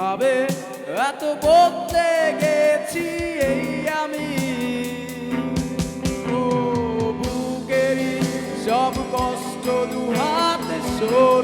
ভাবে এত বলতে গেছি এই আমি। ও বুকেরি সব কষ্ট দুহাতে সর